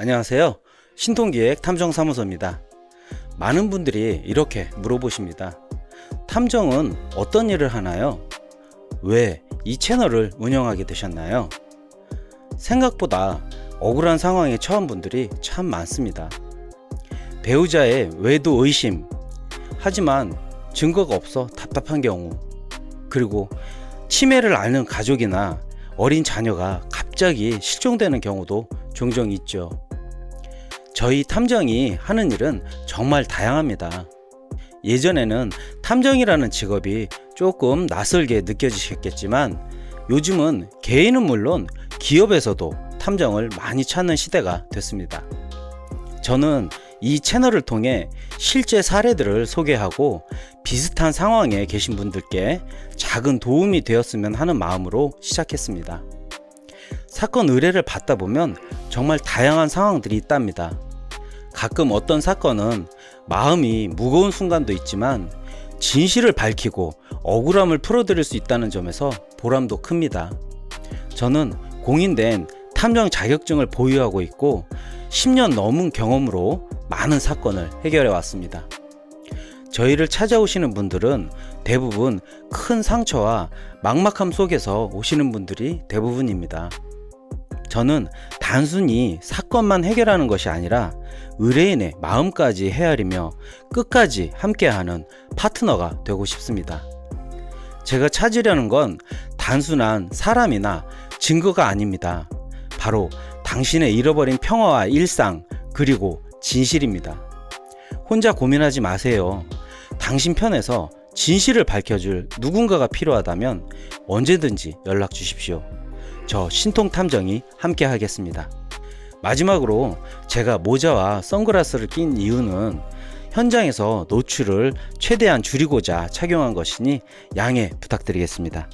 안녕하세요. 신통기획 탐정사무소입니다. 많은 분들이 이렇게 물어보십니다. 탐정은 어떤 일을 하나요? 왜 이 채널을 운영하게 되셨나요? 생각보다 억울한 상황에 처한 분들이 참 많습니다. 배우자의 외도 의심, 하지만 증거가 없어 답답한 경우, 그리고 치매를 앓는 가족이나 어린 자녀가 갑자기 실종되는 경우도 종종 있죠. 저희 탐정이 하는 일은 정말 다양합니다. 예전에는 탐정이라는 직업이 조금 낯설게 느껴지셨겠지만 요즘은 개인은 물론 기업에서도 탐정을 많이 찾는 시대가 됐습니다. 저는 이 채널을 통해 실제 사례들을 소개하고 비슷한 상황에 계신 분들께 작은 도움이 되었으면 하는 마음으로 시작했습니다. 사건 의뢰를 받다 보면 정말 다양한 상황들이 있답니다. 가끔 어떤 사건은 마음이 무거운 순간도 있지만 진실을 밝히고 억울함을 풀어드릴 수 있다는 점에서 보람도 큽니다. 저는 공인된 탐정 자격증을 보유하고 있고 10년 넘은 경험으로 많은 사건을 해결해 왔습니다. 저희를 찾아오시는 분들은 대부분 큰 상처와 막막함 속에서 오시는 분들이 대부분입니다. 저는 단순히 사건만 해결하는 것이 아니라 의뢰인의 마음까지 헤아리며 끝까지 함께하는 파트너가 되고 싶습니다. 제가 찾으려는 건 단순한 사람이나 증거가 아닙니다. 바로 당신의 잃어버린 평화와 일상, 그리고 진실입니다. 혼자 고민하지 마세요. 당신 편에서 진실을 밝혀줄 누군가가 필요하다면 언제든지 연락 주십시오. 저 신통탐정이 함께 하겠습니다. 마지막으로 제가 모자와 선글라스를 낀 이유는 현장에서 노출을 최대한 줄이고자 착용한 것이니 양해 부탁드리겠습니다.